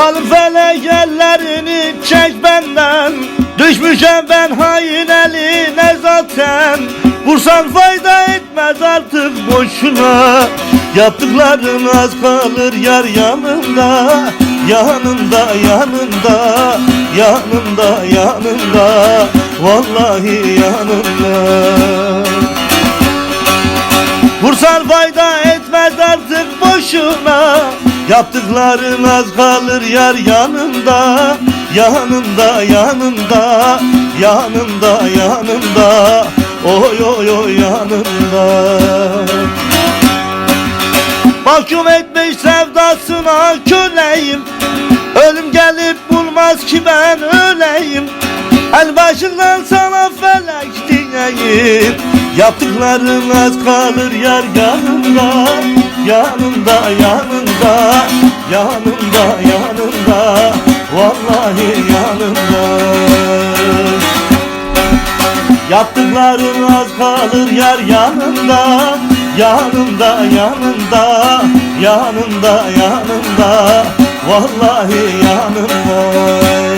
Zalim felek ellerini çek benden. Düşmüşem ben hain eline zaten. Vursan fayda etmez artık boşuna. Yaptıkların az kalır yar yanında. Yanında yanında Yanında yanında. Vallahi yanında. Vursan fayda etmez artık boşuna Yaptıkların az kalır yar yanında Yanında yanında Yanında yanında. Oy oy oy yanında. Mahkum etmiş sevdasına köleyim. Ölüm gelip bulmaz ki ben öleyim. El başından sana felek diyeyim Yaptıkların az kalır yar yanında Yanında yanında Yanında yanında Vallahi yanında Yaptıkların az kalır yar yanında Yanında yanında Yanında yanında Vallahi yanında